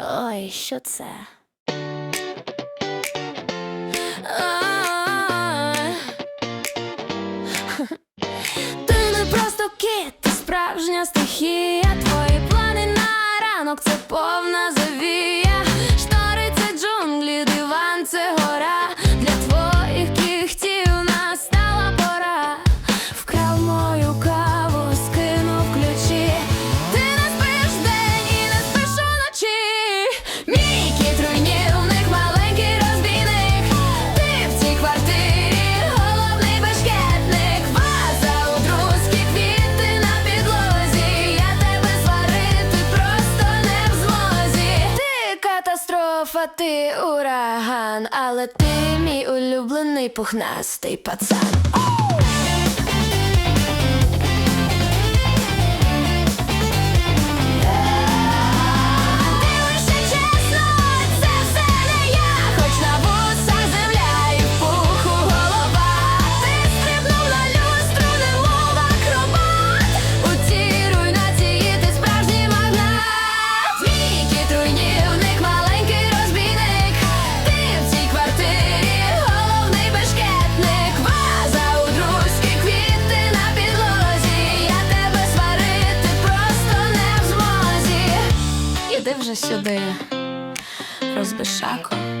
Ой, що це? Ти не просто кіт, ти справжня стихія. Катастрофа, ти ураган, але ти мій улюблений пухнастий пацан. Ходи вже сюди, розбишако.